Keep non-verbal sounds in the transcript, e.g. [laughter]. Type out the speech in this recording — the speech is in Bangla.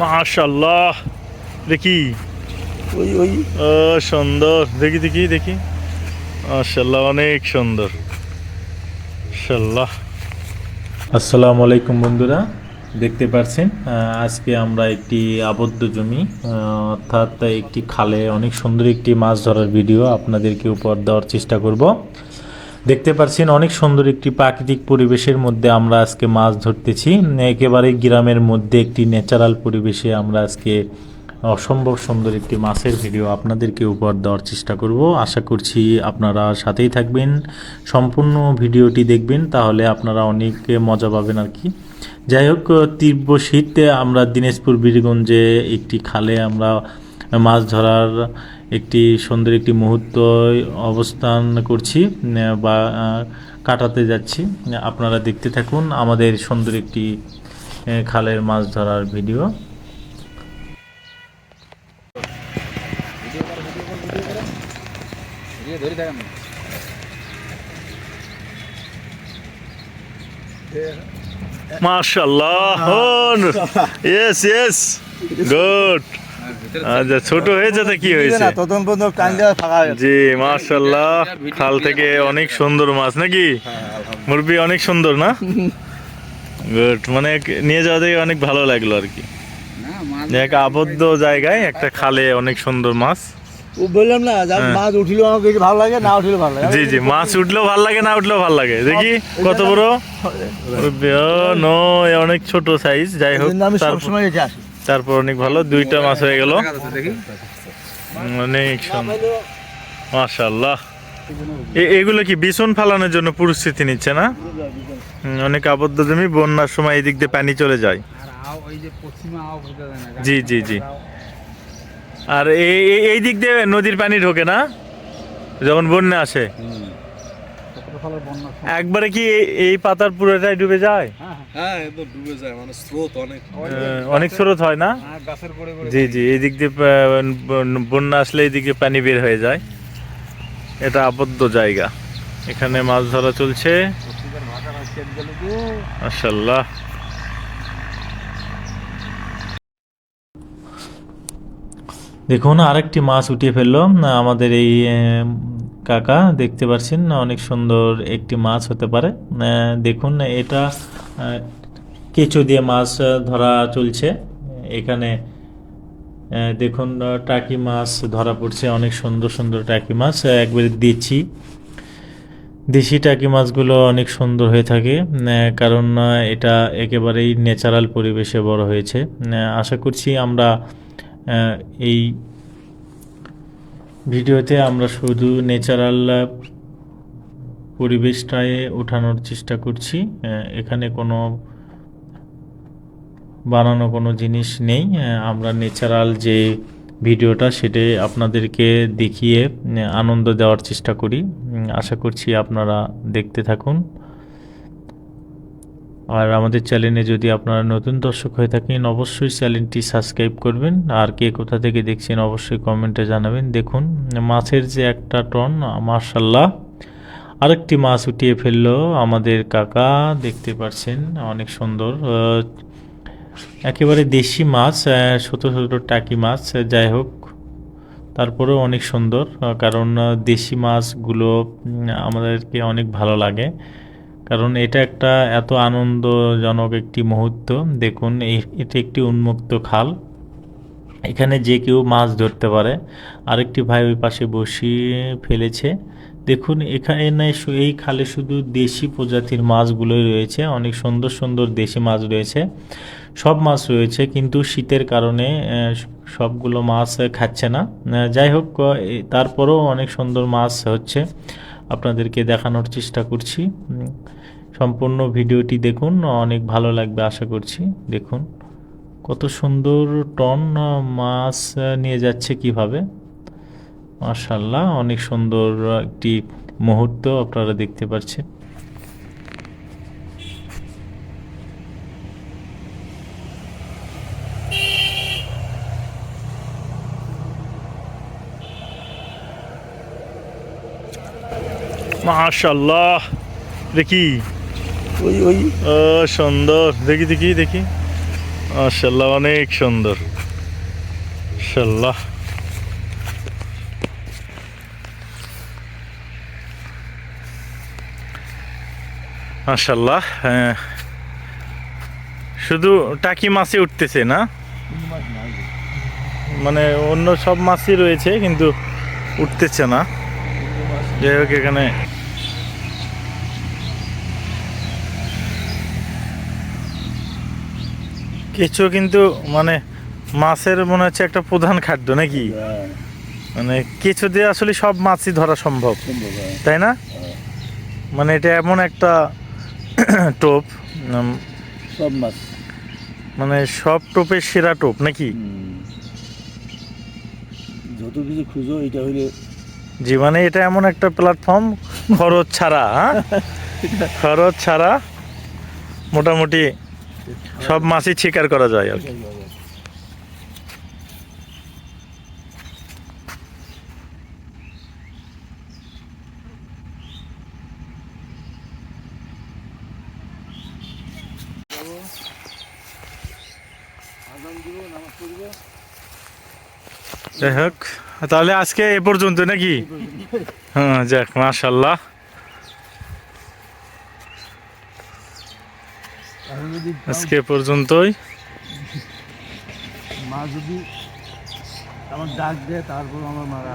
মাশাল্লাহ দেখি। ওই ওই। ও সুন্দর। দেখি দেখি দেখি। মাশাল্লাহ অনেক সুন্দর। মাশাল্লাহ আসসালামু আলাইকুম বন্ধুরা দেখতে পাচ্ছেন আহ, আজকে আমরা একটি আবদ্ধ জমি আহ, অর্থাৎ একটি খালে অনেক সুন্দর একটি মাছ ধরার ভিডিও আপনাদেরকে উপহার দেওয়ার চেষ্টা করব। দেখতে পাচ্ছেন অনেক সুন্দর একটি প্রাকৃতিক পরিবেশের মধ্যে আমরা আজকে মাছ ধরতেছি। একেবারে গ্রামের মধ্যে একটি ন্যাচারাল পরিবেশে আমরা আজকে অসম্ভব সুন্দর একটি মাছের ভিডিও আপনাদেরকে উপহার দেওয়ার চেষ্টা করব। আশা করছি আপনারা সাথেই থাকবেন। সম্পূর্ণ ভিডিওটি দেখবেন, তাহলে আপনারা অনেক মজা পাবেন আর কি। যাই হোক, তীব্র শীতে আমরা দিনাজপুর বীরগঞ্জে একটি খালে আমরা মাছ ধরার একটি সুন্দর একটি মুহূর্ত অবস্থান করছি বা কাটাতে যাচ্ছি। আপনারা দেখতে থাকুন আমাদের সুন্দর একটি খালের মাছ ধরার ভিডিও। মাশাল্লাহ ইয়েস ইয়েস গুড আচ্ছা ছোট কি হয়েছে? তখন পর্যন্ত টাইম ফাঁকা জি খাল থেকে অনেক সুন্দর মাছ নাকি? মুরবি অনেক সুন্দর না? গুড মানে নিয়ে যাওয়া থেকে অনেক ভালো লাগল আর কি। এক আবদ্ধ জায়গায় একটা খালে অনেক সুন্দর মাছ। বললাম না হ্যাঁ। মাছ আমার ভালো লাগে না ভালো লাগে। জি জি মাছ উঠলেও ভালো লাগে না উঠলেও ভালো লাগে। দেখি কত বড়? নো অনেক ছোট সাইজ যাই হোক আমি সবসময় এটা আসি। তারপর অনেক ভালো দুইটা মাছ হয়ে গেল। অনেক মাশাল্লাহ এগুলো কি বিছন ফালানোর জন্য পরিস্থিতি নিচ্ছে না? অনেক আবদ্ধ জমি বন্যার সময় এই দিক দিয়ে পানি চলে যায়। জি জি জি। আর এই এই- দিক দিয়ে নদীর পানি ঢোকে না? যখন বন্যা আসে। একবারে কি এই- এই পাতার পুরোটাই ডুবে যায়? হ্যাঁ তো ডুবে যায় মানে স্রোত অনেক। অনেক স্রোত হয় না? গাছের পরে জি জি এই দিক দিয়ে বন- বন্যা আসলে এই দিকে পানি বের হয়ে যায়। এটা আবদ্ধ জায়গা। এখানে মাছ ধরা চলছে। মাশাল্লাহ দেখুন আরেকটি মাছ উঠিয়ে ফেলল। আমাদের এই কাকা, দেখতে পাচ্ছেন অনেক সুন্দর একটি মাছ হতে পারে। দেখুন, এটা কেঁচো দিয়ে মাছ ধরা চলছে। এখানে দেখুন, টাকি মাছ ধরা পড়ছে, অনেক সুন্দর সুন্দর টাকি মাছ। একবারে দিচ্ছি দেশি টাকি মাছগুলো অনেক সুন্দর হয়ে থাকে কারণ এটা একেবারেই ন্যাচারাল পরিবেশে বড় হয়েছে। আশা করছি আমরা এই ভিডিওতে আমরা শুধু ন্যাচারাল পরিবেশটায় ওঠানোর চেষ্টা করছি। এখানে কোনো বানানো কোনো জিনিস নেই। আমরা ন্যাচারাল যে ভিডিওটা সেটাই আপনাদেরকে দেখিয়ে আনন্দ দেওয়ার চেষ্টা করি। আশা করছি আপনারা দেখতে থাকুন। আর আমাদের চ্যানেলে যদি আপনারা নতুন দর্শক হয়ে থাকেন, অবশ্যই চ্যানেলটি সাবস্ক্রাইব করবেন। আর কে কোথা থেকে দেখছেন, অবশ্যই কমেন্টে জানাবেন। দেখুন, মাছের যে একটা টন মার্শাল্লাহ আরেকটি মাছ উঠিয়ে ফেলল আমাদের কাকা। দেখতে পাচ্ছেন, অনেক সুন্দর একেবারে দেশি মাছ ছোট ছোট টাকি মাছ, যাই হোক, তারপরেও অনেক সুন্দর কারণ দেশি মাছগুলো আমাদেরকে অনেক ভালো লাগে। কারণ এটা একটা এত আনন্দজনক একটি মুহূর্ত। দেখুন এটি একটি উন্মুক্ত খাল। এখানে যে কেউ মাছ ধরতে পারে। আরেকটি ভাই ওই পাশে বসিয়ে ফেলেছে। দেখুন, এখানে এই খালে শুধু দেশি প্রজাতির মাছগুলোই রয়েছে। অনেক সুন্দর সুন্দর দেশি মাছ রয়েছে। সব মাছ রয়েছে, কিন্তু শীতের কারণে সবগুলো মাছ খাচ্ছে না। যাই হোক তারপরেও অনেক সুন্দর মাছ হচ্ছে। আপনাদেরকে দেখানোর চেষ্টা করছি। সম্পূর্ণ ভিডিওটি দেখুন, অনেক ভালো লাগবে আশা করছি। দেখুন, কত সুন্দর টন মাছ নিয়ে যাচ্ছে কীভাবে। মাশাল্লাহ অনেক সুন্দর একটি মুহূর্ত আপনারা দেখতে পাচ্ছেন। মাশাল্লাহ দেখি। ওই ওই। সুন্দর। দেখি দেখি দেখি। মাশাল্লাহ অনেক সুন্দর। মাশাল্লাহ মাশাল্লাহ হ্যাঁ। শুধু টাকি মাছই উঠতেছে না? মানে অন্য সব মাছই রয়েছে কিন্তু উঠতেছে না। যাই হোক এখানে কিছু কিন্তু মানে মাছের মনে হচ্ছে একটা প্রধান খাদ্য নাকি? মানে কিছু দিয়ে আসলে সব মাছই ধরা সম্ভব। হ্যাঁ। তাই না? মানে এটা এমন একটা [clears throat] টোপ সব মাছ। মানে সব টোপের সেরা টোপ নাকি। যত কিছু খুঁজো এটা হইলে জি মানে এটা এমন একটা প্ল্যাটফর্ম খরচ ছাড়া হ্যাঁ? [laughs] খরচ ছাড়া মোটামুটি সব মাছই শিকার করা যায় আর কি। যাই হোক, তাহলে আজকে এ পর্যন্ত নাকি হ্যাঁ যাক, মাশাল্লাহ এখন যদি আজকে পর্যন্তই। মা যদি আমার ডাক দেয় তারপর আমার মারা